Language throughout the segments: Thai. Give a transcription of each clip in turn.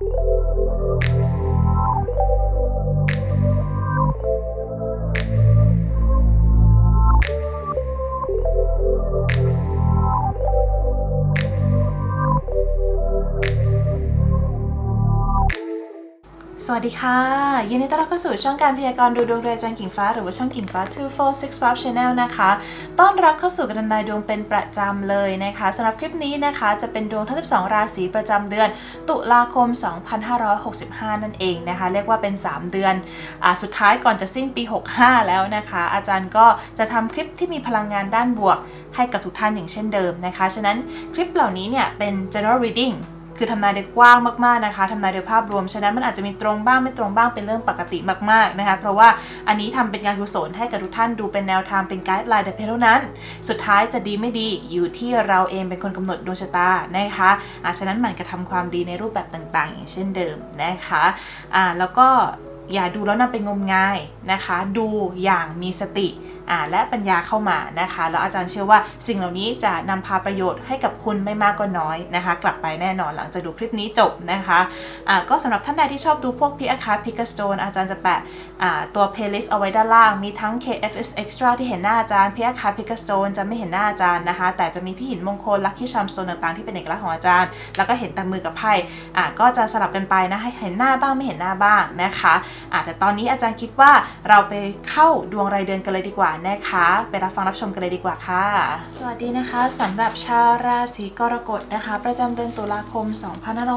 you สวัสดีค่ะยินดีต้อนรับเข้าสู่ช่องการพยากรณ์ดูดวงโดยอาจารย์กิ่งฟ้า หรือว่าช่องกิ่งฟ้า 246 Channel นะคะ ต้อนรับเข้าสู่การทำนายดวงเป็นประจำเลยนะคะสำหรับคลิปนี้นะคะจะเป็นดวงทั้ง 12 ราศีประจำเดือน ตุลาคม 2565 นั่นเองนะคะ เรียกว่าเป็น 3 เดือนอสุดท้ายก่อนจะสิ้นปี 65 แล้วนะคะ อาจารย์ก็จะทำคลิปที่มีพลังงานด้านบวกให้กับทุกท่านอย่างเช่นเดิมนะคะ ฉะนั้นคลิปเหล่านี้เนี่ยเป็น general reading คือทำนายโดยกว้างมากๆนะคะทำนายโดยภาพรวม ฉะนั้นมันอาจจะมีตรงบ้างไม่ตรงบ้างเป็นเรื่องปกติมากๆนะคะเพราะว่าอันนี้ทำเป็นการกุศลให้กับทุกท่านดูเป็นแนวทางเป็นไกด์ไลน์แต่เพียงเท่านั้น สุดท้ายจะดีไม่ดีอยู่ที่เราเองเป็นคนกำหนดดวงชะตานะคะอะฉะนั้นหมันกระทำความดีในรูปแบบต่างๆ อย่างเช่นเดิมนะคะอ่าแล้วก็อย่าดูแล้วนำไปงมงายนะคะ ดูอย่างมีสติ และปัญญาเข้ามานะคะ แล้วอาจารย์เชื่อว่าสิ่งเหล่านี้จะนำพาประโยชน์ให้กับคุณไม่มากก็น้อยนะคะ กลับไปแน่นอนหลังจากดูคลิปนี้จบนะคะอ่าก็สำหรับท่านใดที่ชอบดูพวกพิอาคาพิกาสโตนอาจารย์จะแปะอ่าตัว playlist เอาไว้ด้านล่าง มีทั้ง KFS Extra ที่เห็นหน้าอาจารย์พิอาคาพิกาสโตนจะไม่เห็นหน้าอาจารย์นะคะ แต่จะมีพี่หินมงคลลัคกี้ชามสโตนต่างๆที่เป็นเอกลักษณ์ของอาจารย์ แล้วก็เห็นแต่มือกับไพ่อ่าก็จะสลับกันไปนะให้เห็นหน้าบ้างไม่เห็นหน้าบ้างนะคะอ่าแต่ตอนนี้อาจารย์คิดว่าเราไปเข้าดวงรายเดือนกันเลยดีกว่านะคะ ไปรับฟังรับชมกันเลยดีกว่าค่ะ สวัสดีนะคะสำหรับชาวราศีกรกฎนะคะ ประจำเดือนตุลาคม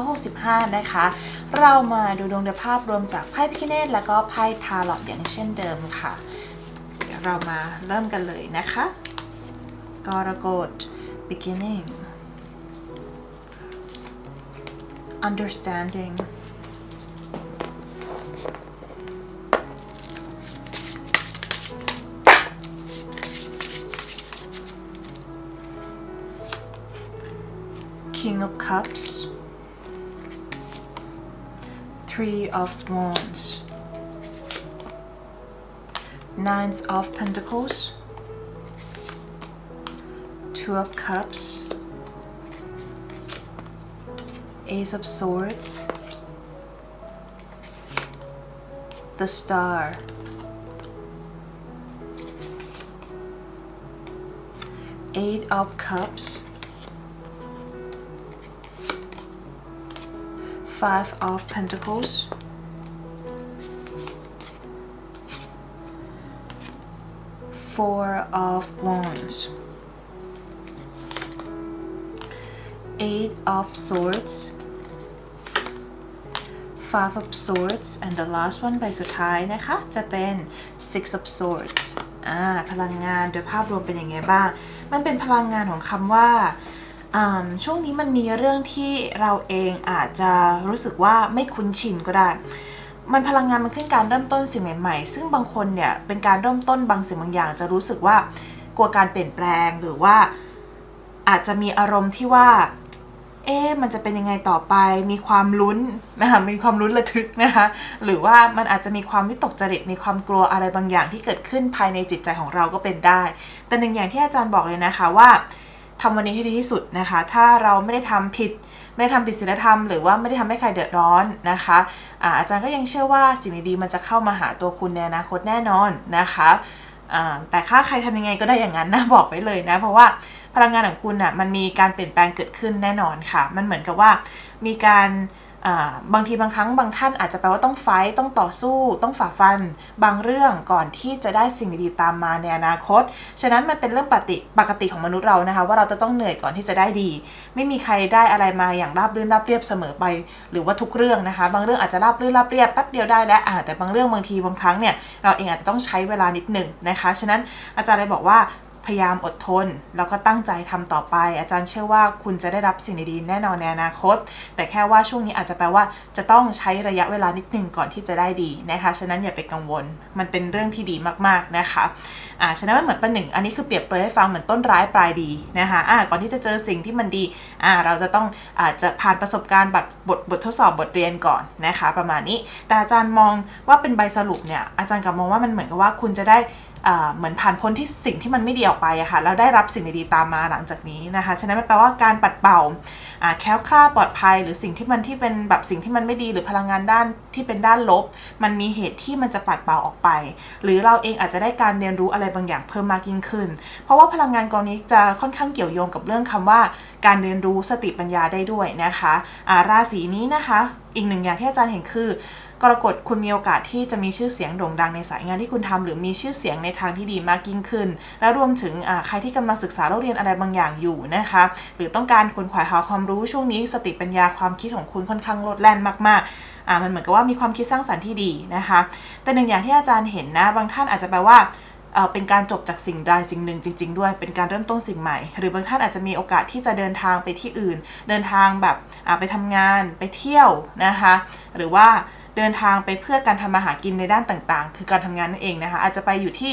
2565 นะคะ เรามาดูดวงโดยภาพรวมจากไพ่พิคเนตแล้วก็ไพ่ทาร์ลอตอย่างเช่นเดิมค่ะ เดี๋ยวเรามาเริ่มกันเลยนะคะ กรกฎ beginning understanding King of Cups, Three of Wands, Nines of Pentacles, Two of Cups, Ace of Swords, the Star, Eight of Cups, Five of Pentacles, Four of Wands, Eight of Swords, Five of Swords and the last one ใบสุดท้ายนะคะ จะเป็น Six of Swords อ่า พลังงานโดยภาพรวมเป็นยังไงบ้าง มันเป็นพลังงานของคำว่า ช่วงนี้มันมีเรื่องที่เราเองอาจจะรู้สึกว่าไม่คุ้นชินก็ได้ มันพลังงานมันขึ้นการเริ่มต้นสิ่งใหม่ๆ ซึ่งบางคนเนี่ยเป็นการเริ่มต้นบางสิ่งบางอย่าง จะรู้สึกว่ากลัวการเปลี่ยนแปลงหรือว่าอาจจะมีอารมณ์ที่ว่า เอ๊ะมันจะเป็นยังไงต่อไป มีความลุ้นนะคะมีความลุ้นระทึกนะคะ หรือว่ามันอาจจะมีความวิตกจริต มีความกลัวอะไรบางอย่างที่เกิดขึ้นภายในจิตใจของเราก็เป็นได้ แต่หนึ่งอย่างที่อาจารย์บอกเลยนะคะว่า ทำวันนี้ให้ดีที่สุดนะคะ ถ้าเราไม่ได้ทำผิด ไม่ได้ทำผิดศีลธรรมหรือว่าไม่ได้ทำให้ใครเดือดร้อนนะคะอาอาจารย์ก็ยังเชื่อว่าสิ่งดีๆมันจะเข้ามาหาตัวคุณในอนาคตแน่นอนนะคะอ่าแต่ถ้าใครทำยังไงก็ได้อย่างนั้นนะบอกไว้เลยนะ เพราะว่าพลังงานของคุณอะมันมีการเปลี่ยนแปลงเกิดขึ้นแน่นอนค่ะ มันเหมือนกับว่ามีการ บางทีบางครั้งบางท่านอาจจะแปลว่าต้องไฟต์ต้องต่อสู้ ต้องฝ่าฟัน บางเรื่องก่อนที่จะได้สิ่งดีๆตามมาในอนาคต ฉะนั้นมันเป็นเรื่องปกติปกติของมนุษย์เรานะคะ ว่าเราจะต้องเหนื่อยก่อนที่จะได้ดี ไม่มีใครได้อะไรมาอย่างราบรื่นราบเรียบเสมอไป หรือว่าทุกเรื่องนะคะ บางเรื่องอาจจะราบรื่นราบเรียบแป๊บเดียวได้แล้วอ่าแต่บางเรื่องบางทีบางครั้งเนี่ยเราเองอาจจะต้องใช้เวลานิดหนึ่งนะคะ ฉะนั้นอาจารย์เลยบอกว่า พยายามอดทน แล้วก็ตั้งใจทำต่อไป อาจารย์เชื่อว่าคุณจะได้รับสิ่งดีๆแน่นอนในอนาคต แต่แค่ว่าช่วงนี้อาจจะแปลว่าจะต้องใช้ระยะเวลานิดนึงก่อนที่จะได้ดีนะคะฉะนั้นอย่าไปกังวล มันเป็นเรื่องที่ดีมากๆนะคะอ่าฉะนั้นมันเหมือนเป็นหนึ่งอันนี้คือเปรียบเปรยให้ฟังเหมือนต้นร้ายปลายดีนะคะอ่าก่อนที่จะเจอสิ่งที่มันดีอ่าเราจะต้องอาจจะผ่านประสบการณ์บัตรบทบททดสอบบทเรียนก่อนนะคะ ประมาณนี้ แต่อาจารย์มองว่าเป็นใบสรุปเนี่ยอาจารย์กลับมองว่ามันเหมือนกับว่าคุณจะได้ เหมือนผ่านพ้นที่สิ่งที่มันไม่ดีออกไปอะค่ะแล้วได้รับสิ่งดีๆตามมาหลังจากนี้นะคะฉะนั้นมันแปลว่าการปัดเป่าแคล้วคลาดปลอดภัย หรือสิ่งที่มันที่เป็นแบบสิ่งที่มันไม่ดีหรือพลังงานด้านที่เป็นด้านลบ มันมีเหตุที่มันจะปัดเป่าออกไป หรือเราเองอาจจะได้การเรียนรู้อะไรบางอย่างเพิ่มมากยิ่งขึ้น เพราะว่าพลังงานกองนี้จะค่อนข้างเกี่ยวโยงกับเรื่องคำว่าการเรียนรู้สติปัญญาได้ด้วยนะคะอ่าราศีนี้นะคะ อีกหนึ่งอย่างที่อาจารย์เห็นคือ กรกฎคุณมีโอกาสที่จะมีชื่อเสียงโด่งดังในสายงานที่คุณทำหรือมีชื่อเสียงในทางที่ดีมากยิ่งขึ้น และรวมถึงใครที่กำลังศึกษาเราเรียนอะไรบางอย่างอยู่นะคะหรือต้องการค้นขวายหาความรู้ช่วงนี้สติปัญญาความคิดของคุณค่อนข้างโลดแล่นมากๆอ่ามันเหมือนกับว่ามีความคิดสร้างสรรค์ที่ดีนะคะ แต่หนึ่งอย่างที่อาจารย์เห็นนะบางท่านอาจจะแปลว่าเป็นการจบจากสิ่งใดสิ่งหนึ่งจริง ๆ ด้วย เป็นการเริ่มต้นสิ่งใหม่ หรือบางท่านอาจจะมีโอกาสที่จะเดินทางไปที่อื่น เดินทางแบบไปทำงานไปเที่ยวนะคะ หรือว่า เดินทางไปเพื่อการทำมาหากินในด้านต่างๆ คือการทำงานนั่นเองนะคะ อาจจะไปอยู่ที่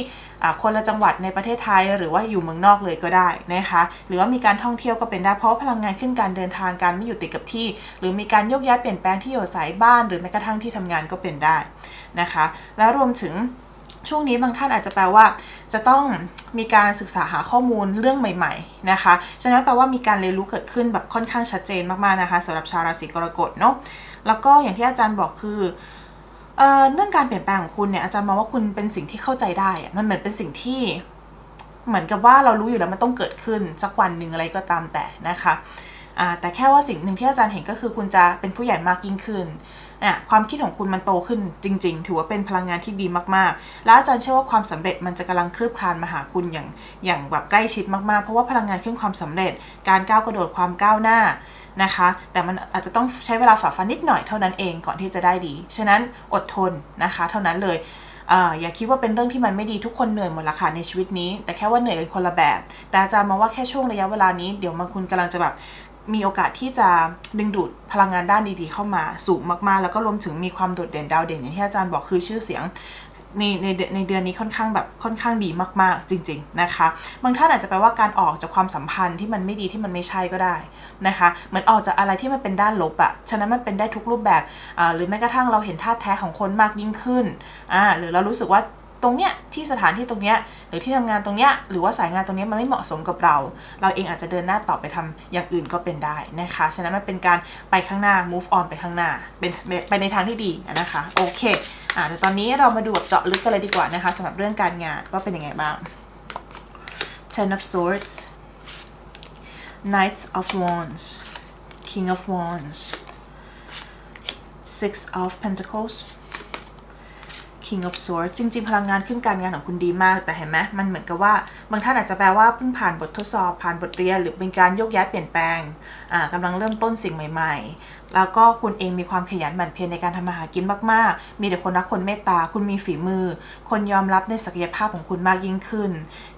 คนละจังหวัดในประเทศไทย หรือว่าอยู่เมืองนอกเลยก็ได้นะคะ หรือว่ามีการท่องเที่ยวก็เป็นได้ เพราะพลังงานขึ้นการเดินทางการไม่อยู่ติดกับที่ หรือมีการยกย้ายเปลี่ยนแปลงที่อยู่อาศัยบ้าน หรือแม้กระทั่งที่ทำงานก็เป็นได้นะคะ และรวมถึงช่วงนี้บางท่านอาจจะแปลว่า จะต้องมีการศึกษาหาข้อมูลเรื่องใหม่ ๆ นะคะ ฉะนั้นแปลว่ามีการเรียนรู้เกิดขึ้นแบบค่อนข้างชัดเจนมากๆนะคะสำหรับชาวราศีกรกฎเนาะ แล้วก็อย่างที่อาจารย์บอกคือเอ่อเรื่องการเปลี่ยนแปลงของคุณเนี่ยอาจารย์มองว่าคุณเป็นสิ่งที่เข้าใจได้มันเหมือนเป็นสิ่งที่ เหมือนกับว่าเรารู้อยู่แล้วมันต้องเกิดขึ้นสักวันหนึ่งอะไรก็ตามแต่นะคะอ่าแต่แค่ว่าสิ่งหนึ่งที่อาจารย์เห็นก็คือคุณจะเป็นผู้ใหญ่มากยิ่งขึ้นอะความคิดของคุณมันโตขึ้นจริง ๆ ถือว่าเป็นพลังงานที่ดีมากๆ แล้วอาจารย์เชื่อว่าความสำเร็จมันจะกำลังคลืบคลานมาหาคุณอย่างอย่างแบบใกล้ชิดมากๆ เพราะว่าพลังงานขึ้นความสำเร็จ การก้าวกระโดดความก้าวหน้า นะคะ แต่มันอาจจะต้องใช้เวลาฝ่าฟันนิดหน่อยเท่านั้นเองก่อนที่จะได้ดี ฉะนั้นอดทนนะคะ เท่านั้นเลยอย่าคิดว่าเป็นเรื่องที่มันไม่ดีทุกคนเหนื่อยหมดละค่ะในชีวิตนี้ แต่แค่ว่าเหนื่อยกันคนละแบบ แต่อาจารย์มองว่าแค่ช่วงระยะเวลานี้เดี๋ยวมันคุณกำลังจะแบบมีโอกาสที่จะดึงดูดพลังงานด้านดีๆเข้ามาสูงมากๆ แล้วก็รวมถึงมีความโดดเด่นดาวเด่นอย่างที่อาจารย์บอกคือชื่อเสียง ในในเดือนในเดือนนี้ค่อนข้างแบบค่อนข้างดีมากๆ จริง ๆนะคะ บางท่านอาจจะแปลว่าการออกจากความสัมพันธ์ที่มันไม่ดีที่มันไม่ใช่ก็ได้นะคะเหมือนออกจากอะไรที่มันเป็นด้านลบอะฉะนั้นมันเป็นได้ทุกรูปแบบหรือแม้กระทั่งเราเห็นท่าแท้ของคนมากยิ่งขึ้นอ่าหรือเรารู้สึกว่า ตรงเนี้ยที่สถานที่ตรงเนี้ยหรือที่ทำงานตรงเนี้ยหรือว่าสายงานตรงเนี้ยมันไม่เหมาะสมกับเรา เราเองอาจจะเดินหน้าต่อไปทำอย่างอื่นก็เป็นได้นะคะฉะนั้นมันเป็นการไปข้างหน้า move on ไปข้างหน้าเป็นไปในทางที่ดีนะคะโอเคอ่าเดี๋ยวตอนนี้เรามาดูแบบเจาะลึกกันเลยดีกว่านะคะสำหรับเรื่องการงานว่าเป็นยังไงบ้าง Ten of Swords Knight of Wands King of Wands Six of Pentacles King of Swords จริง ๆ พลังงานขึ้นการงานของคุณดีมาก แต่เห็นไหมมันเหมือนกับว่า บางท่านอาจจะแปลว่าเพิ่งผ่านบททดสอบ ผ่านบทเรียน หรือเป็นการโยกย้ายเปลี่ยนแปลงอ่ากำลังเริ่มต้นสิ่งใหม่ๆ แล้วก็คุณเองมีความขยันหมั่นเพียรในการทำมาหากินมากๆ มีแต่คนรักคนเมตตา คุณมีฝีมือ คนยอมรับในศักยภาพของคุณมากยิ่งขึ้น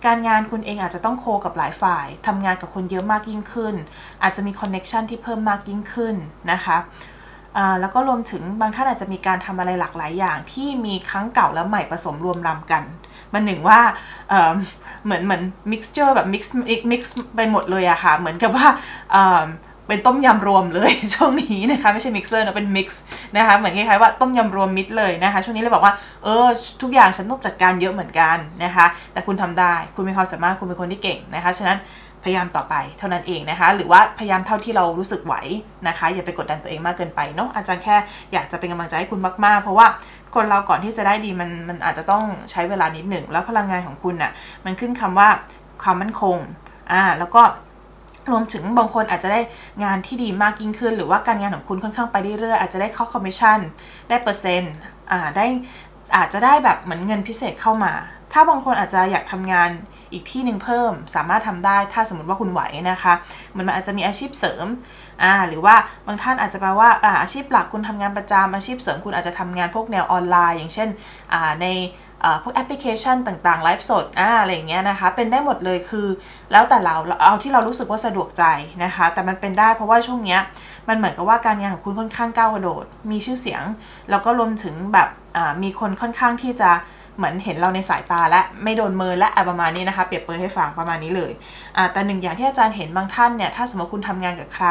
การงานคุณเองอาจจะต้องโคกับหลายฝ่ายทำงานกับคนเยอะมากยิ่งขึ้น อาจจะมีคอนเน็ชันที่เพิ่มมากยิ่งขึ้นนะคะ แล้วก็รวมถึงบางท่านอาจจะมีการทำอะไรหลากหลายอย่าง ที่มีครั้งเก่าและใหม่ผสมรวมรำกัน มันหนึ่งว่าเหมือนเหมือน mixture แบบ mix mix ไปหมดเลยอะค่ะ เหมือนกับว่าเป็นต้มยำรวมเลยช่วงนี้นะคะไม่ใช่ mixer นะเป็น mix นะคะเหมือนคล้ายๆว่าต้มยำรวมมิดเลยนะคะช่วงนี้เลยบอกว่าเออทุกอย่างฉันต้องจัดการเยอะเหมือนกันนะคะแต่คุณทำได้คุณมีความสามารถคุณเป็นคนที่เก่งนะคะฉะนั้น พยายามต่อไปเท่านั้นเองนะคะ หรือว่าพยายามเท่าที่เรารู้สึกไหวนะคะ อย่าไปกดดันตัวเองมากเกินไปเนาะอาจารย์แค่อยากจะเป็นกำลังใจให้คุณมากๆ เพราะว่าคนเราก่อนที่จะได้ดีมันมันอาจจะต้องใช้เวลานิดหนึ่ง แล้วพลังงานของคุณน่ะมันขึ้นคำว่าความมั่นคงอ่าแล้วก็รวมถึงบางคนอาจจะได้งานที่ดีมากยิ่งขึ้น หรือว่าการงานของคุณค่อนข้างไปเรื่อยๆอาจจะได้ข้อคอมมิชชั่นได้เปอร์เซ็นต์อ่าได้อาจจะได้แบบเหมือนเงินพิเศษเข้ามา ถ้าบางคนอาจจะอยากทำงาน อีกที่หนึ่งเพิ่มสามารถทำได้ถ้าสมมติว่าคุณไหวนะคะมันมันอาจจะมีอาชีพเสริมอ่าหรือว่าบางท่านอาจจะแปลว่าอ่าอาชีพหลักคุณทำงานประจำอาชีพเสริมคุณอาจจะทำงานพวกแนวออนไลน์ อย่างเช่นอ่าในพวกแอปพลิเคชันต่างๆไลฟ์สดอะไรอย่างเงี้ยนะคะ เป็นได้หมดเลยคือ แล้วแต่เราเอาที่เรารู้สึกว่าสะดวกใจนะคะ แต่มันเป็นได้เพราะว่าช่วงเนี้ยมันเหมือนกับว่าการงานของคุณค่อนข้างก้าวกระโดด มีชื่อเสียง แล้วก็รวมถึงแบบมีคนค่อนข้างที่จะ เหมือนเห็นเราในสายตาและไม่โดนเมินและอะประมาณนี้นะคะ เปรียบเปรยให้ฟังประมาณนี้เลยแต่หนึ่งอย่างที่อาจารย์เห็นบางท่านเนี่ยถ้าสมมติคุณทำงานกับใคร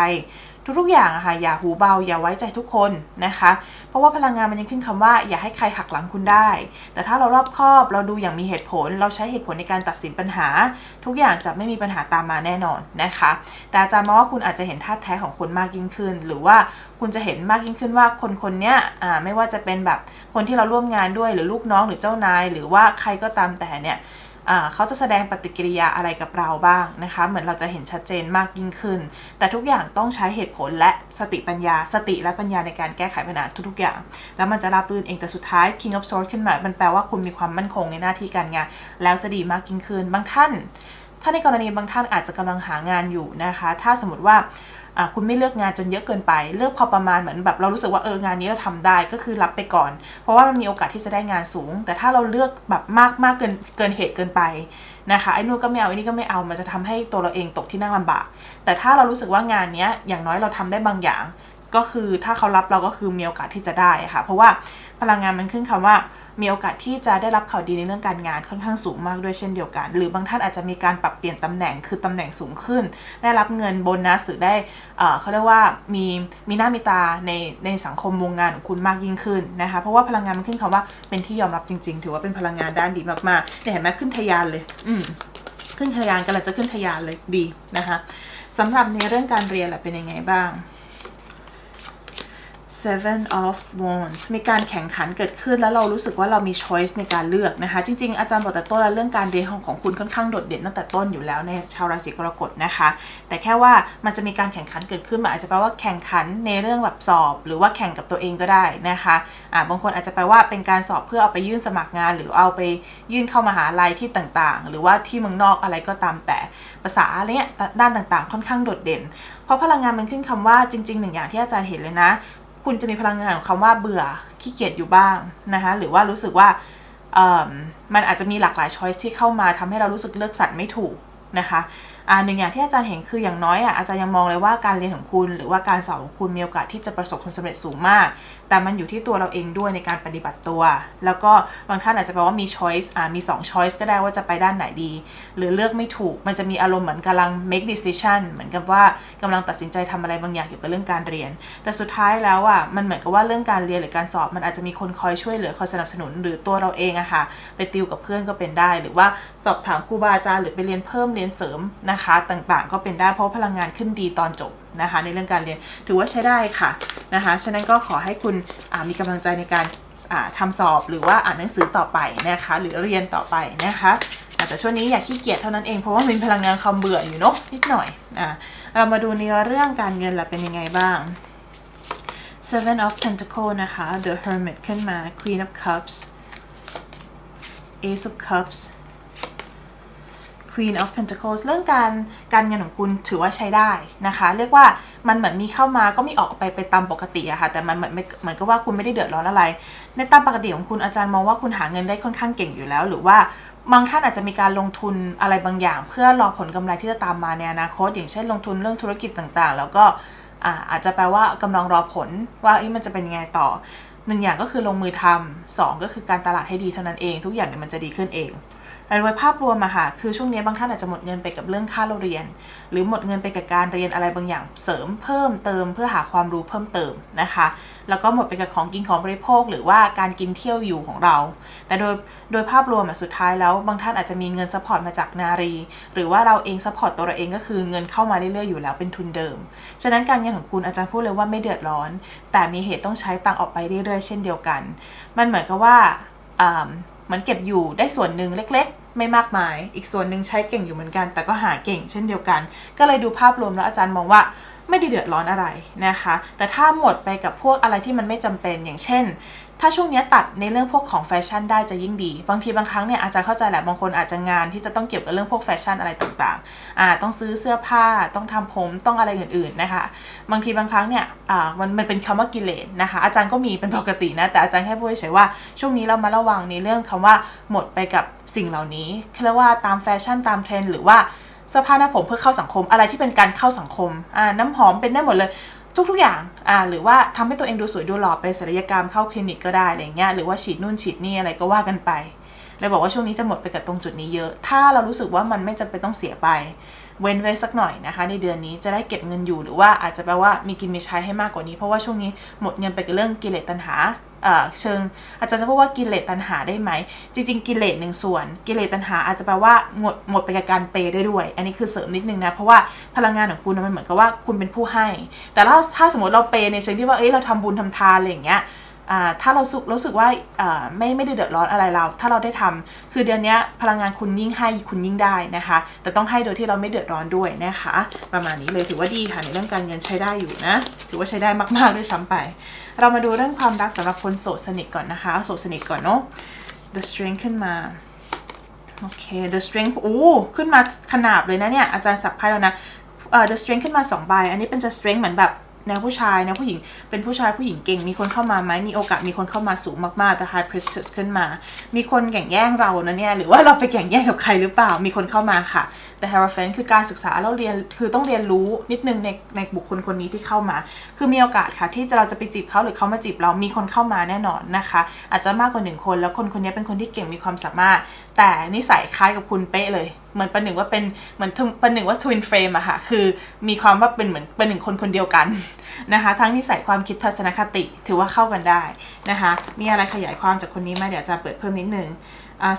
ทุกๆอย่างอะค่ะอย่าหูเบา อย่าไว้ใจทุกคนนะคะ เพราะว่าพลังงานมันยังขึ้นคำว่าอย่าให้ใครหักหลังคุณได้ แต่ถ้าเรารอบคอบเราดูอย่างมีเหตุผล เราใช้เหตุผลในการตัดสินปัญหา ทุกอย่างจะไม่มีปัญหาตามมาแน่นอนนะคะ แต่อาจารย์มองว่าคุณอาจจะเห็นท่าแท้ของคนมากยิ่งขึ้น หรือว่าคุณจะเห็นมากยิ่งขึ้นว่าคนคนเนี้ยไม่ว่าจะเป็นแบบคนที่เราร่วมงานด้วยหรือลูกน้องหรือเจ้านาย หรือว่าใครก็ตามแต่เนี่ย เขาจะแสดงปฏิกิริยาอะไรกับเราบ้างนะคะ เหมือนเราจะเห็นชัดเจนมากยิ่งขึ้น แต่ทุกอย่างต้องใช้เหตุผลและสติปัญญา สติและปัญญาในการแก้ไขปัญหาทุกๆอย่าง แล้วมันจะราบรื่นเองแต่สุดท้าย King of Swords ขึ้นมา มันแปลว่าคุณมีความมั่นคงในหน้าที่การงาน แล้วจะดีมากยิ่งขึ้น บางท่าน ถ้าในกรณีบางท่านอาจจะกำลังหางานอยู่นะคะ ถ้าสมมติว่า คุณไม่เลือกงานจนเยอะเกินไป เลือกพอประมาณเหมือนแบบเรารู้สึกว่าเอองานนี้เราทำได้ก็คือรับไปก่อน เพราะว่ามันมีโอกาสที่จะได้งานสูง แต่ถ้าเราเลือกแบบมากมากเกินเกินเหตุเกินไปนะคะไอ้นู่นก็ไม่เอาไอ้นี่ก็ไม่เอามันจะทำให้ตัวเราเองตกที่นั่งลำบาก แต่ถ้าเรารู้สึกว่างานนี้อย่างน้อยเราทำได้บางอย่าง ก็คือถ้าเขารับเราก็คือมีโอกาสที่จะได้ค่ะ เพราะว่าพลังงานมันขึ้นคำว่า มีโอกาสที่จะได้รับข่าวดีในเรื่องการงานค่อนข้างสูงมากด้วยเช่นเดียวกัน หรือบางท่านอาจจะมีการปรับเปลี่ยนตำแหน่งคือตำแหน่งสูงขึ้น ได้รับเงินโบนัสหรือได้เขาเรียกว่ามีมีหน้ามีตาในในสังคมวงงานของคุณมากยิ่งขึ้นนะคะเพราะว่าพลังงานมันขึ้นคำว่าเป็นที่ยอมรับจริง ๆ ถือว่าเป็นพลังงานด้านดีมากๆเนี่ยเห็นไหมขึ้นทะยานเลย อืมขึ้นทะยานกำลังจะขึ้นทะยานเลยดีนะคะสำหรับในเรื่องการเรียนล่ะเป็นยังไงบ้าง Seven of Wands มีการแข่งขันเกิดขึ้นแล้วเรารู้สึกว่าเรามี choice ในการเลือกนะคะ จริง ๆ อาจารย์บอกแต่ต้นแล้วเรื่องการเรียนของของคุณค่อนข้างโดดเด่นตั้งแต่ต้นอยู่แล้วในชาวราศีกรกฎนะคะ แต่แค่ว่ามันจะมีการแข่งขันเกิดขึ้นมันอาจจะแปลว่าแข่งขันในเรื่องแบบสอบ หรือว่าแข่งกับตัวเองก็ได้นะคะอ่าบางคนอาจจะแปลว่าเป็นการสอบเพื่อเอาไปยื่นสมัครงาน หรือเอาไปยื่นเข้ามาหาลัยที่ต่างๆ หรือว่าที่เมืองนอกอะไรก็ตามแต่ภาษาอะไรเนี้ยด้านต่างๆ ค่อนข้างโดดเด่น เพราะพลังงานมันขึ้นคำว่าจริงๆหนึ่งอย่างที่อาจารย์เห็นเลยนะ คุณจะมีพลังงานของคำว่าเบื่อขี้เกียจอยู่บ้างนะคะหรือว่ารู้สึกว่ามันอาจจะมีหลากหลายช้อยที่เข้ามาทำให้เรารู้สึกเลือกสรรไม่ถูกนะคะอ่าหนึ่งอย่างที่อาจารย์เห็นคืออย่างน้อยอะอาจารย์ยังมองเลยว่าการเรียนของคุณ หรือว่าการสอบของคุณมีโอกาสที่จะประสบความสำเร็จสูงมาก แต่มันอยู่ที่ตัวเราเองด้วยในการปฏิบัติตัว แล้วก็บางท่านอาจจะแปลว่ามี choice อ่ามี 2 choice ก็ได้ว่าจะไปด้านไหนดี หรือเลือกไม่ถูก มันจะมีอารมณ์เหมือนกำลัง make decision เหมือนกับว่ากำลังตัดสินใจทำอะไรบางอย่างเกี่ยวกับเรื่องการเรียน แต่สุดท้ายแล้วอะมันเหมือนกับว่าเรื่องการเรียนหรือการสอบ มันอาจจะมีคนคอยช่วยเหลือคอยสนับสนุน หรือตัวเราเองอะค่ะไปติวกับเพื่อนก็เป็นได้ หรือว่าสอบถามครูบาอาจารย์หรือไปเรียนเพิ่มเรียนเสริมนะคะ ต่างๆ ก็เป็นได้เพราะพลังงานขึ้นดีตอนจบ นะคะ ในเรื่องการเรียนถือว่าใช้ได้ค่ะนะคะ ฉะนั้นก็ขอให้คุณมีกำลังใจในการอ่าทำสอบหรือว่าอ่านหนังสือต่อไปนะคะ หรือเรียนต่อไปนะคะอาแต่ช่วงนี้อย่าขี้เกียจเท่านั้นเองเพราะว่ามีพลังงานความเบื่ออยู่เนาะนิดหน่อยอ่าเรามาดูในเรื่องการเงินล่ะเป็นยังไงบ้าง Seven of Pentacle นะคะ The Hermit ขึ้นมา Queen of Cups Ace of Cups Queen of Pentacles เรื่องการการเงินของคุณถือว่าใช้ได้นะคะ เรียกว่ามันเหมือนมีเข้ามาก็มีออกไปไปตามปกติอะค่ะแต่มันเหมือนเหมือนกับว่าคุณไม่ได้เดือดร้อนอะไร ในตามปกติของคุณอาจารย์มองว่าคุณหาเงินได้ค่อนข้างเก่งอยู่แล้ว หรือว่าบางท่านอาจจะมีการลงทุนอะไรบางอย่าง เพื่อรอผลกำไรที่จะตามมาในอนาคต อย่างเช่นลงทุนเรื่องธุรกิจต่างๆ แล้วก็อาจจะแปลว่ากำลังรอผลว่ามันจะเป็นยังไงต่อหนึ่งอย่างก็คือลงมือทำสองก็คือการตลาดให้ดีเท่านั้นเอง ทุกอย่างเนี่ยมันจะดีขึ้นเอง โดยภาพรวมอะค่ะ คือช่วงนี้บางท่านอาจจะหมดเงินไปกับเรื่องค่าเราเรียน หรือหมดเงินไปกับการเรียนอะไรบางอย่างเสริมเพิ่มเติมเพื่อหาความรู้เพิ่มเติมนะคะ แล้วก็หมดไปกับของกินของบริโภค หรือว่าการกินเที่ยวอยู่ของเรา แต่โดยโดยภาพรวมอะสุดท้ายแล้วบางท่านอาจจะมีเงินซัพพอร์ตมาจากนารี หรือว่าเราเองซัพพอร์ตตัวเราเองก็คือเงินเข้ามาเรื่อยๆอยู่แล้วเป็นทุนเดิม ฉะนั้นการเงินของคุณอาจารย์พูดเลยว่าไม่เดือดร้อน แต่มีเหตุต้องใช้ตังออกไปเรื่อยๆ เช่นเดียวกัน มันเหมือนกับว่า มันเก็บอยู่ได้ส่วนหนึ่งเล็ก ๆ ไม่มากมาย อีกส่วนหนึ่งใช้เก่งอยู่เหมือนกัน แต่ก็หาเก่งเช่นเดียวกัน ก็เลยดูภาพรวมแล้วอาจารย์มองว่าไม่ได้เดือดร้อนอะไรนะคะ แต่ถ้าหมดไปกับพวกอะไรที่มันไม่จำเป็นอย่างเช่น ถ้าช่วงนี้ตัดในเรื่องพวกของแฟชั่นได้จะยิ่งดี บางทีบางครั้งเนี่ยอาจจะเข้าใจแหละบางคนอาจจะงานที่จะต้องเกี่ยวกับเรื่องพวกแฟชั่นอะไรต่างๆอ่าต้องซื้อเสื้อผ้าต้องทำผมต้องอะไรอื่นๆนะคะ บางทีบางครั้งเนี่ยอ่ามันมันเป็นคำว่ากิเลสนะคะ อาจารย์ก็มีเป็นปกตินะแต่อาจารย์แค่พูดเฉยๆว่าช่วงนี้เรามาระวังในเรื่องคำว่าหมดไปกับสิ่งเหล่านี้เรียกว่าตามแฟชั่นตามเทรนหรือว่าเสื้อผ้าหน้าผมเพื่อเข้าสังคมอะไรที่เป็นการเข้าสังคมอ่าน้ำหอมเป็นได้หมดเลย ทุกๆอย่างอ่าหรือว่าทำให้ตัวเองดูสวยดูหล่อไปศัลยกรรมเข้าคลินิกก็ได้อะไรเงี้ยหรือว่าฉีดนู่นฉีดนี่อะไรก็ว่ากันไปเลยบอกว่าช่วงนี้จะหมดไปกับตรงจุดนี้เยอะ ถ้าเรารู้สึกว่ามันไม่จำเป็นต้องเสียไป เว้นไว้สักหน่อยนะคะ ในเดือนนี้จะได้เก็บเงินอยู่หรือว่าอาจจะแปลว่ามีกินมีใช้ให้มากกว่านี้ เพราะว่าช่วงนี้หมดเงินไปกับเรื่องกิเลสตัณหาเชิงอาจารย์จะพูดว่ากิเลสตัณหาได้ไหม จริง ๆ กิเลสหนึ่งส่วน กิเลสตัณหาอาจจะแปลว่าหมดหมดไปกับการเปย์ได้ด้วย อันนี้คือเสริมนิดนึงนะ เพราะว่าพลังงานของคุณมันเหมือนกับว่าคุณเป็นผู้ให้ แต่ถ้าถ้าสมมติเราเปย์ในเชิงที่ว่าเอ้ยเราทำบุญทำทานอะไรอย่างเงี้ย ถ้าเราสุรู้สึกว่าไม่ไม่ได้เดือดร้อนอะไรเรา ถ้าเราได้ทำคือเดือนนี้พลังงานคุณยิ่งให้คุณยิ่งได้นะคะ แต่ต้องให้โดยที่เราไม่เดือดร้อนด้วยนะคะ ประมาณนี้เลยถือว่าดีค่ะในเรื่องการเงินใช้ได้อยู่นะ ถือว่าใช้ได้มากๆด้วยซ้ำไป เรามาดูเรื่องความรักสำหรับคนโสดสนิทก่อนนะคะเอาโสดสนิทก่อนเนาะ the strength ขึ้นมาโอเค the strength โอ้ขึ้นมาขนาบเลยนะเนี่ยอาจารย์สับไพ่แล้วนะเอ่อ the strength ขึ้นมา2ใบอันนี้เป็นจะ strength เหมือนแบบ แนวผู้ชายแนวผู้หญิงเป็นผู้ชายผู้หญิงเก่ง มีคนเข้ามาไหมมีโอกาสมีคนเข้ามาสูงมากๆแต่ high priestess ขึ้นมา มีคนแข่งแย่งเรานะเนี่ยหรือว่าเราไปแข่งแย่งกับใครหรือเปล่ามีคนเข้ามาค่ะ แต่ hierophant คือการศึกษาแล้วเรียนคือต้องเรียนรู้นิดนึงในในบุคคลคนนี้ที่เข้ามา คือมีโอกาสค่ะ ที่จะเราจะไปจีบเขาหรือเขามาจีบเรามีคนเข้ามาแน่นอนนะคะ อาจจะมากกว่าหนึ่งคนแล้วคนคนนี้เป็นคนที่เก่งมีความสามารถ แต่นิสัยคล้ายกับคุณเป๊ะเลย เหมือนประหนึ่งว่าเป็นเหมือนประหนึ่งว่า twin frame อะค่ะคือมีความว่าเป็นเหมือนเป็นหนึ่งคนคนเดียวกันนะคะทั้งนิสัยความคิดทัศนคติถือว่าเข้ากันได้นะคะมีอะไรขยายความจากคนนี้มาเดี๋ยวจะเปิดเพิ่มนิดนึง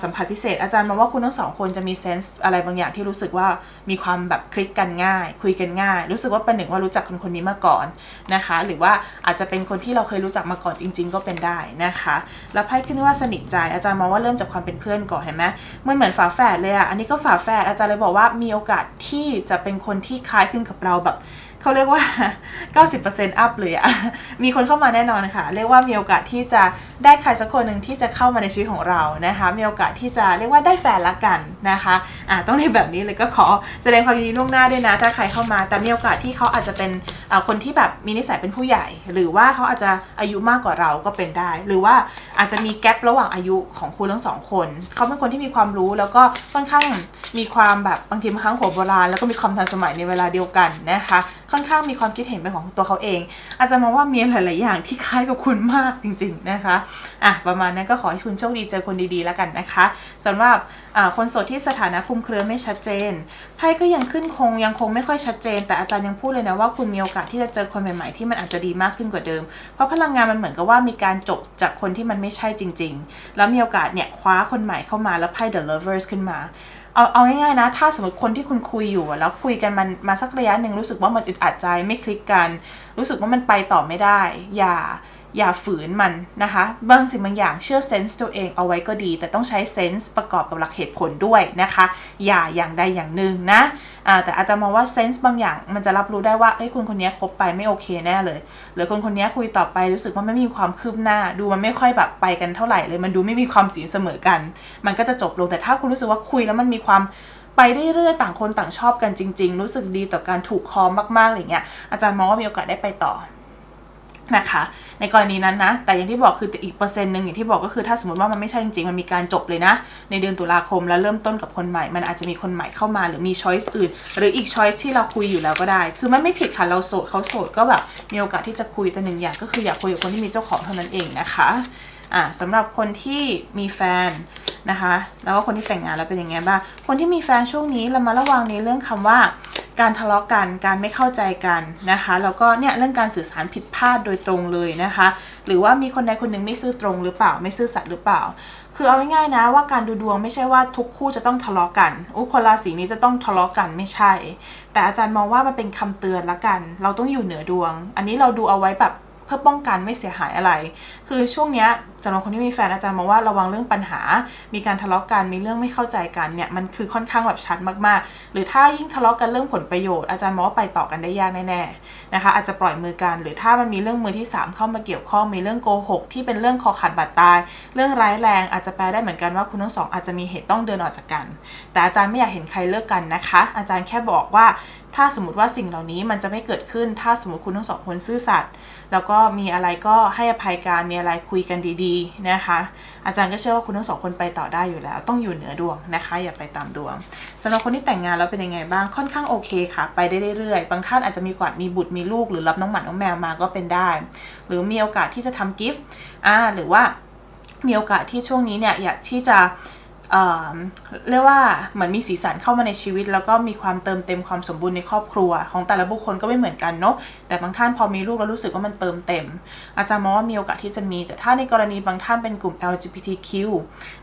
สัมผัสพิเศษ อาจารย์มองว่าคุณทั้งสองคนจะมีเซนส์อะไรบางอย่างที่รู้สึกว่ามีความแบบคลิกกันง่าย คุยกันง่าย รู้สึกว่าเป็นหนึ่งว่ารู้จักคนคนนี้มาก่อนนะคะ หรือว่าอาจจะเป็นคนที่เราเคยรู้จักมาก่อนจริง ๆ ก็เป็นได้นะคะแล้วไพ่ขึ้นว่าสนิทใจอาจารย์มองว่าเริ่มจากความเป็นเพื่อนก่อนเห็นไหมมันเหมือนฝาแฝดเลยอะอันนี้ก็ฝาแฝดอาจารย์เลยบอกว่ามีโอกาสที่จะเป็นคนที่คล้ายคลึงกับเราแบบ เขาเรียกว่า 90% up เลยอะมีคนเข้ามาแน่นอนค่ะ เรียกว่ามีโอกาสที่จะได้ใครสักคนหนึ่งที่จะเข้ามาในชีวิตของเรานะคะ มีโอกาสที่จะเรียกว่าได้แฟนละกันนะคะอ่าต้องเรียนแบบนี้เลยก็ขอแสดงความยินดีล่วงหน้าด้วยนะ ถ้าใครเข้ามา แต่มีโอกาสที่เขาอาจจะเป็นคนที่แบบมีนิสัยเป็นผู้ใหญ่ หรือว่าเขาอาจจะอายุมากกว่าเราก็เป็นได้ หรือว่าอาจจะมีแกลระหว่างอายุของคุณทั้งสองคน เขาเป็นคนที่มีความรู้แล้วก็ค่อนข้างมีความแบบบางทีบางครั้งหัวโบราณแล้วก็มีความทันสมัยในเวลาเดียวกันนะคะค่อนข้างมีความคิดเห็นเป็นของตัวเขาเอง อาจจะมองว่ามีหลาย ๆ อย่างที่คล้ายกับคุณมากจริง ๆ นะคะอะประมาณนั้นก็ขอให้คุณโชคดีเจอคนดี ๆ แล้วกันนะคะสำหรับคนโสดที่สถานะคุมเครือไม่ชัดเจนไพ่ก็ยังขึ้นคงยังคงไม่ค่อยชัดเจน แต่อาจารย์ยังพูดเลยนะว่าคุณมีโอกาสที่จะเจอคนใหม่ ๆ ที่มันอาจจะดีมากขึ้นกว่าเดิม เพราะพลังงานมันเหมือนกับว่ามีการจบจากคนที่มันไม่ใช่จริง ๆ แล้วมีโอกาสเนี่ยคว้าคนใหม่เข้ามาแล้วไพ่ the lovers ขึ้นมา เอาเอาง่ายๆนะ ถ้าสมมติคนที่คุณคุยอยู่แล้วคุยกันมันมาสักระยะหนึ่งรู้สึกว่ามันอึดอัดใจไม่คลิกกัน รู้สึกว่ามันไปต่อไม่ได้ อย่าอย่าฝืนมันนะคะ บางสิ่งบางอย่างเชื่อเซนส์ตัวเองเอาไว้ก็ดี แต่ต้องใช้เซนส์ประกอบกับหลักเหตุผลด้วยนะคะ อย่าอย่างใดอย่างหนึ่งนะ แต่อาจจะมองว่าเซนส์บางอย่าง มันจะรับรู้ได้ว่าเอ้ยคุณคนนี้คบไปไม่โอเคแน่เลย หรือคนคนนี้คุยต่อไปรู้สึกว่าไม่มีความคืบหน้า ดูมันไม่ค่อยแบบไปกันเท่าไหร่เลย มันดูไม่มีความสีเสมอกัน มันก็จะจบลงแต่ถ้าคุณรู้สึกว่าคุยแล้วมันมีความไปเรื่อยๆต่างคนต่างชอบกันจริง ๆ รู้สึกดีต่อการถูกคอมากๆอะไรเงี้ยอาจารย์มองว่ามีโอกาสได้ไปต่อ นะคะในกรณีนั้นนะแต่อย่างที่บอกคืออีกเปอร์เซ็นต์หนึ่งอย่างที่บอกก็คือถ้าสมมติว่ามันไม่ใช่จริงๆ มันมีการจบเลยนะ ในเดือนตุลาคมแล้วเริ่มต้นกับคนใหม่ มันอาจจะมีคนใหม่เข้ามาหรือมีช้อยส์อื่น หรืออีกช้อยส์ที่เราคุยอยู่แล้วก็ได้ คือมันไม่ผิดค่ะเราโสดเขาโสดก็แบบมีโอกาสที่จะคุยแต่หนึ่งอย่างก็คืออยากคุยกับคนที่มีเจ้าของเท่านั้นเองนะคะอ่าสำหรับคนที่มีแฟน นะคะ แล้วก็คนที่แต่งงานแล้วเป็นยังไงบ้าง คนที่มีแฟนช่วงนี้เรามาระวังในเรื่องคำว่าการทะเลาะกัน การไม่เข้าใจกันนะคะ แล้วก็เนี่ยเรื่องการสื่อสารผิดพลาดโดยตรงเลยนะคะ หรือว่ามีคนใดคนหนึ่งไม่ซื่อตรงหรือเปล่า ไม่ซื่อสัตย์หรือเปล่า คือเอาง่ายๆนะว่าการดูดวงไม่ใช่ว่าทุกคู่จะต้องทะเลาะกันอุ้คนราศีนี้จะต้องทะเลาะกันไม่ใช่ แต่อาจารย์มองว่ามันเป็นคำเตือนละกัน เราต้องอยู่เหนือดวง อันนี้เราดูเอาไว้แบบ เพื่อป้องกันไม่เสียหายอะไร คือช่วงเนี้ยสำหรับคนที่มีแฟนอาจารย์มองว่าระวังเรื่องปัญหา มีการทะเลาะกันมีเรื่องไม่เข้าใจกันเนี่ยมันคือค่อนข้างแบบชัดมากๆ หรือถ้ายิ่งทะเลาะกันเรื่องผลประโยชน์อาจารย์มองว่าไปต่อกันได้ยากแน่ๆนะคะ อาจจะปล่อยมือกัน หรือถ้ามันมีเรื่องมือที่ 3 เข้ามาเกี่ยวข้องมีเรื่องโกหกที่เป็นเรื่องคอขาดบาดตาย เรื่องร้ายแรงอาจจะแปลได้เหมือนกันว่าคุณทั้งสองอาจจะมีเหตุต้องเดินออกจากกัน แต่อาจารย์ไม่อยากเห็นใครเลิกกันนะคะ อาจารย์แค่บอกว่า ถ้าสมมติว่าสิ่งเหล่านี้มันจะไม่เกิดขึ้น ถ้าสมมติคุณทั้งสองคนซื่อสัตย์แล้วก็มีอะไรก็ให้อภัยกันมีอะไรคุยกันดีๆนะคะ อาจารย์ก็เชื่อว่าคุณทั้งสองคนไปต่อได้อยู่แล้ว ต้องอยู่เหนือดวงนะคะ อย่าไปตามดวงสำหรับคนที่แต่งงานแล้วเป็นยังไงบ้างค่อนข้างโอเคค่ะ ไปได้เรื่อยๆบางท่านอาจจะมีกวาดมีบุตรมีลูกหรือรับน้องหมาน้องแมวมาก็เป็นได้ หรือมีโอกาสที่จะทำกิฟต์อ่าหรือว่ามีโอกาสที่ช่วงนี้เนี่ยอยากที่จะ เรียกว่าเหมือนมีสีสันเข้ามาในชีวิต แล้วก็มีความเติมเต็มความสมบูรณ์ในครอบครัว ของแต่ละบุคคลก็ไม่เหมือนกันเนาะแต่บางท่านพอมีลูกแล้วรู้สึกว่ามันเติมเต็ม อาจารย์มองว่ามีโอกาสที่จะมี แต่ถ้าในกรณีบางท่านเป็นกลุ่ม LGBTQ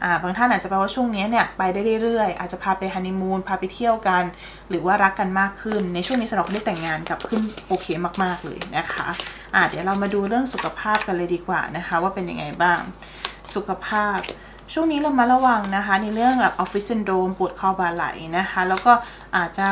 อ่าบางท่านอาจจะแปลว่าช่วงนี้เนี่ยไปได้เรื่อยๆอาจจะพาไปฮันนีมูนพาไปเที่ยวกัน หรือว่ารักกันมากขึ้น ในช่วงนี้สำหรับคนที่แต่งงานกับขึ้นโอเคมากๆเลยนะคะอ่าเดี๋ยวเรามาดูเรื่องสุขภาพกันเลยดีกว่านะคะ ว่าเป็นยังไงบ้าง สุขภาพ ช่วงนี้เรามาระวังนะคะในเรื่องแบบออฟฟิศซินโดมปวดคอบ่าไหลนะคะ แล้วก็อาจจะ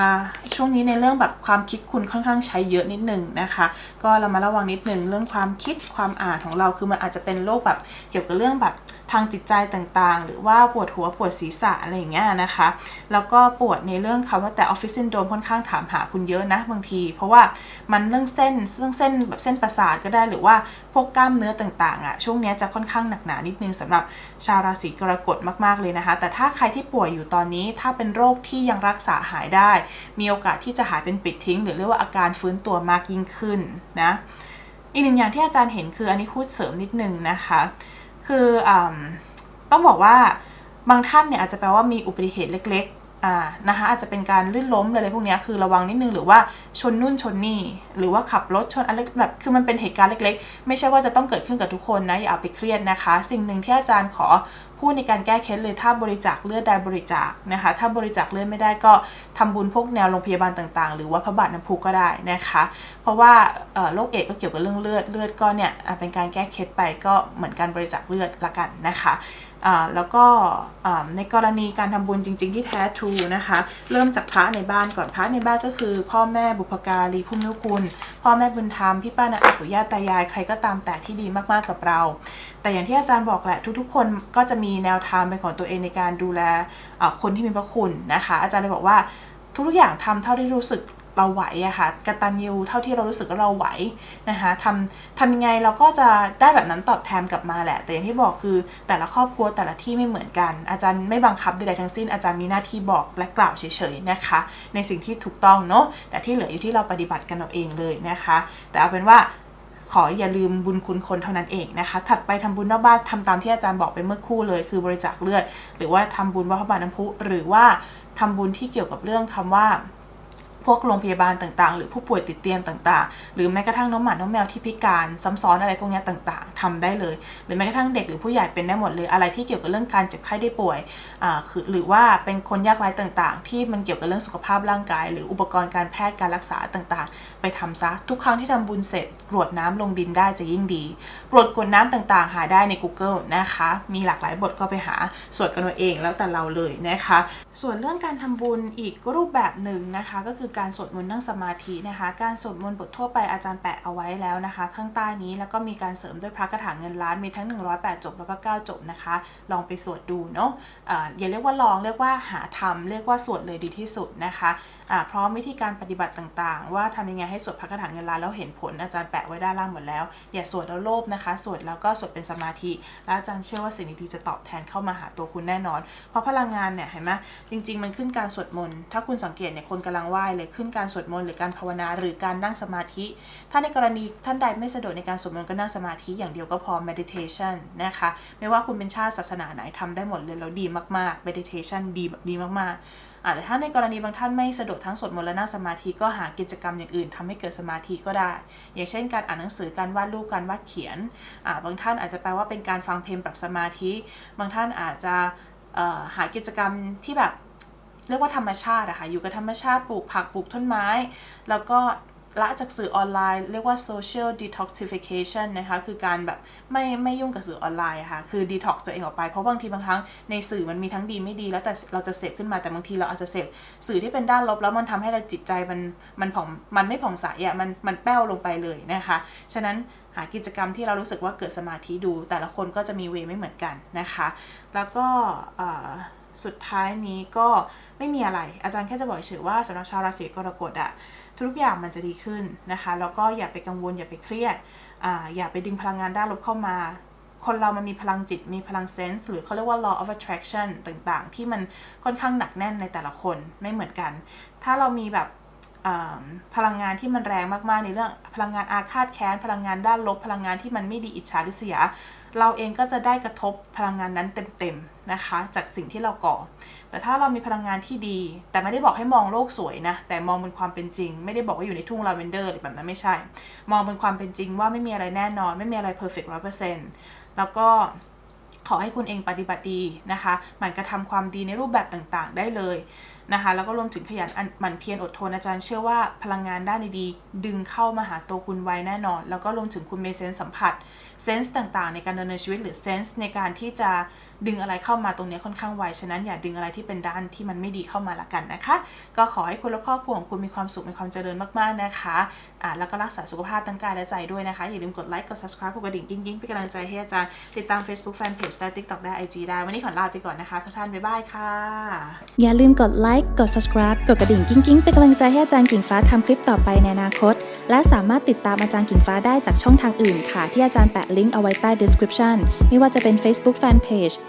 ช่วงนี้ในเรื่องแบบความคิดคุณค่อนข้างใช้เยอะนิดหนึ่งนะคะ ก็เรามาระวังนิดหนึ่งเรื่องความคิดความอ่านของเราคือมันอาจจะเป็นโรคแบบเกี่ยวกับเรื่องแบบ ทางจิตใจต่างๆ หรือว่าปวดหัวปวดศีรษะอะไรอย่างเงี้ยนะคะ แล้วก็ปวดในเรื่องคำว่าแต่ออฟฟิศซินโดมค่อนข้างถามหาคุณเยอะนะบางที เพราะว่ามันเรื่องเส้นเรื่องเส้นแบบเส้นประสาทก็ได้หรือว่าพวกกล้ามเนื้อต่างๆอะช่วงนี้จะค่อนข้างหนักหนานิดนึงสำหรับชาวราศีกรกฎมากๆเลยนะคะ แต่ถ้าใครที่ป่วยอยู่ตอนนี้ถ้าเป็นโรคที่ยังรักษาหายได้ มีโอกาสที่จะหายเป็นปิดทิ้ง หรือเรียกว่าอาการฟื้นตัวมากยิ่งขึ้นนะอีกหนึ่งอย่างที่อาจารย์เห็นคืออันนี้พูดเสริมนิดนึงนะคะ คืออต้องบอกว่าบางท่านเนี่ยอาจจะแปลว่ามีอุบัติเหตุเล็ก อ่านะคะอาจจะเป็นการลื่นล้มอะไรพวกนี้คือระวังนิดนึงหรือว่าชนนู่นชนนี่ หรือว่าขับรถชนอะไรแบบคือมันเป็นเหตุการณ์เล็ก ๆ ไม่ใช่ว่าจะต้องเกิดขึ้นกับทุกคนนะอย่าเอาไปเครียดนะคะ สิ่งหนึ่งที่อาจารย์ขอพูดในการแก้เคล็ดเลยถ้าบริจาคเลือดได้บริจาคนะคะ ถ้าบริจาคเลือดไม่ได้ก็ทำบุญพวกแนวโรงพยาบาลต่างๆ หรือว่าพระบาทน้ำพุก็ได้นะคะ เพราะว่าโรคเอดส์ก็เกี่ยวกับเรื่องเลือดเลือดก็เนี่ยเป็นการแก้เคล็ดไปก็เหมือนการบริจาคเลือดละกันนะคะ แล้วก็ในกรณีการทำบุญจริง ๆ ที่แท้ทรูนะคะ เริ่มจากพระในบ้านก่อนพระในบ้านก็คือ พ่อแม่บุพการีผู้มีพระคุณ พ่อแม่บุญธรรมพี่ป้านาอาปู่ย่าตายายใครก็ตามแต่ที่ดีมากๆกับเรา แต่อย่างที่อาจารย์บอกแหละทุกๆ คนก็จะมีแนวทางเป็นของตัวเองในการดูแลคนที่มีพระคุณนะคะ อาจารย์เลยบอกว่าทุกๆอย่างทำเท่าที่รู้สึก เราไหวอะค่ะกตัญญูเท่าที่เรารู้สึกว่าเราไหวนะคะทำทำยังไงเราก็จะได้แบบนั้นตอบแทนกลับมาแหละ แต่อย่างที่บอกคือแต่ละครอบครัวแต่ละที่ไม่เหมือนกัน อาจารย์ไม่บังคับใดๆทั้งสิ้นอาจารย์มีหน้าที่บอกและกล่าวเฉยๆนะคะ ในสิ่งที่ถูกต้องเนาะแต่ที่เหลืออยู่ที่เราปฏิบัติกันเอาเองเลยนะคะ แต่เอาเป็นว่าขออย่าลืมบุญคุณคนเท่านั้นเองนะคะ ถัดไปทำบุญนอกบ้านทำตามที่อาจารย์บอกไปเมื่อคู่เลย คือบริจาคเลือด หรือว่าทำบุญวัดพระบาทน้ำพุ หรือว่าทำบุญที่เกี่ยวกับเรื่องคำว่า พวกโรงพยาบาลต่างๆ หรือผู้ป่วยติดเตียงต่างๆ หรือแม้กระทั่งน้องหมา น้องแมวที่พิการซ้ำซ้อนอะไรพวกนี้ต่างๆทำได้เลย หรือแม้กระทั่งเด็กหรือผู้ใหญ่เป็นได้หมดเลย อะไรที่เกี่ยวกับเรื่องการเจ็บไข้ได้ป่วยคือหรือว่าเป็นคนยากไร้ต่างๆ ที่มันเกี่ยวกับเรื่องสุขภาพร่างกาย หรืออุปกรณ์การแพทย์การรักษาต่างๆ ไปทำซะทุกครั้งที่ทำบุญเสร็จกรวดน้ำลงดินได้จะยิ่งดีกรวดกรวดน้ำต่างๆ หาได้ใน Google นะคะ มีหลากหลายบทก็ไปหาสวดกันเอาเองแล้วแต่เราเลยนะคะ ส่วนเรื่องการทำบุญอีกรูปแบบหนึ่งนะคะ ก็คือการสวดมนต์นั่งสมาธินะคะ การสวดมนต์บททั่วไปอาจารย์แปะเอาไว้แล้วนะคะ ข้างใต้นี้แล้วก็มีการเสริมด้วยพระคาถาเงินล้านมีทั้ง 108 จบแล้วก็ 9 จบนะคะ ลองไปสวดดูเนาะอ่าอย่าเรียกว่าลองเรียกว่าหาทำเรียกว่าสวดเลยดีที่สุดนะคะพร้อมวิธีการปฏิบัติต่างๆ ว่าทำยังไงให้สวดพระคาถาเงินล้านแล้วเห็นผลอาจารย์แปะไว้ด้านล่างหมดแล้ว อย่าสวดแล้วโลภนะคะ สวดแล้วก็สวดเป็นสมาธิ แล้วอาจารย์เชื่อว่าสิ่งดีๆจะตอบแทนเข้ามาหาตัวคุณแน่นอน เพราะพลังงานเนี่ยเห็นไหมจริง ๆ มันขึ้นการสวดมนต์ถ้าคุณสังเกตเนี่ยคนกำลังไหว้เลยขึ้นการสวดมนต์หรือการภาวนา หรือการนั่งสมาธิ ถ้าในกรณีท่านใดไม่สะดวกในการสวดมนต์ก็นั่งสมาธิอย่างเดียวก็พอ meditation นะคะ ไม่ว่าคุณเป็นชาติศาสนาไหนทำได้หมดเลยแล้วดีมากๆ meditation ดีดีมากๆอาแต่ถ้าในกรณีบางท่านไม่สะดวกทั้งสวดมนต์และนั่งสมาธิก็หากิจกรรมอย่างอื่นทำให้เกิดสมาธิก็ได้ อย่างเช่น การอ่านหนังสือการวาดรูปการวาดเขียนบางท่านอาจจะแปลว่าเป็นการฟังเพลงปรับสมาธิ บางท่านอาจจะหากิจกรรมที่แบบ เรียกว่าธรรมชาติอะค่ะอยู่กับธรรมชาติปลูกผักปลูกต้นไม้ แล้วก็ละจากสื่อออนไลน์ เรียกว่า social detoxification นะคะคือการแบบไม่ไม่ยุ่งกับสื่อออนไลน์อะค่ะคือ detox ตัวเองออกไปเพราะบางทีบางครั้งในสื่อมันมีทั้งดีไม่ดี แล้วแต่เราจะเสพขึ้นมาแต่บางทีเราอาจจะเสพสื่อที่เป็นด้านลบแล้วมันทำให้เราจิตใจมันมันผ่องมันไม่ผ่องใสอะมันมันแป้วลงไปเลยนะคะฉะนั้นหากิจกรรมที่เรารู้สึกว่าเกิดสมาธิดู แต่ละคนก็จะมีเวไม่เหมือนกันนะคะ แล้วก็ สุดท้ายนี้ก็ไม่มีอะไร อาจารย์แค่จะบอกเฉยว่าสำหรับชาวราศีกรกฎอะทุกอย่างมันจะดีขึ้นนะคะ แล้วก็อย่าไปกังวลอย่าไปเครียดออย่าไปดึงพลังงานด้านลบเข้ามา คนเรามันมีพลังจิตมีพลังเซนส์หรือเขาเรียกว่า law of attraction ต่างๆ ที่มันค่อนข้างหนักแน่นในแต่ละคนไม่เหมือนกัน ถ้าเรามีแบบพลังงานที่มันแรงมากๆในเรื่องพลังงานอาฆาตแค้น พลังงานด้านลบ พลังงานที่มันไม่ดีอิจฉาริษยา เราเองก็จะได้กระทบพลังงานนั้นเต็มๆนะคะ จากสิ่งที่เราก่อ แต่ถ้าเรามีพลังงานที่ดี แต่ไม่ได้บอกให้มองโลกสวยนะ แต่มองบนความเป็นจริง ไม่ได้บอกว่าอยู่ในทุ่งลาเวนเดอร์หรือแบบนั้นไม่ใช่ มองบนความเป็นจริงว่าไม่มีอะไรแน่นอน ไม่มีอะไรเพอร์เฟกต์ร้อยเปอร์เซ็นต์แล้วก็ขอให้คุณเองปฏิบัติดีนะคะหมั่นกระทำความดีในรูปแบบต่างๆ ได้เลย นะคะ แล้วก็รวมถึงขยันหมั่นเพียรอดทนอาจารย์เชื่อว่าพลังงานด้านดีๆ ดึงเข้ามาหาตัวคุณไว้แน่นอน แล้วก็รวมถึงคุณมีเซนส์สัมผัสเซนส์ต่างๆ ในการดำเนินชีวิตหรือเซนส์ในการที่จะ ดึงอะไรเข้ามาตรงนี้ค่อนข้างไว ฉะนั้นอย่าดึงอะไรที่เป็นด้านที่มันไม่ดีเข้ามาละกันนะคะ ก็ขอให้คุณและครอบครัวของคุณมีความสุขมีความเจริญมากๆนะคะอ่าแล้วก็รักษาสุขภาพทั้งกายและใจด้วยนะคะ อย่าลืมกดไลค์ กด subscribe กดกระดิ่งกิ๊งๆเป็นกำลังใจให้อาจารย์ ติดตาม Facebook Fanpage ได้ TikTok ได้ IG ได้ วันนี้ขอลาไปก่อนนะคะทุกท่าน บ๊ายบายค่ะ อย่าลืมกดไลค์ กด subscribe กดกระดิ่งกิ้งๆเป็นกำลังใจให้อาจารย์กิ่งฟ้าทำคลิปต่อไปในอนาคต และสามารถติดตามอาจารย์กิ่งฟ้าได้จากช่องทางอื่นค่ะ ที่อาจารย์แปะลิงก์เอาไว้ใต้ description ไม่ว่าจะเป็น Facebook Fanpage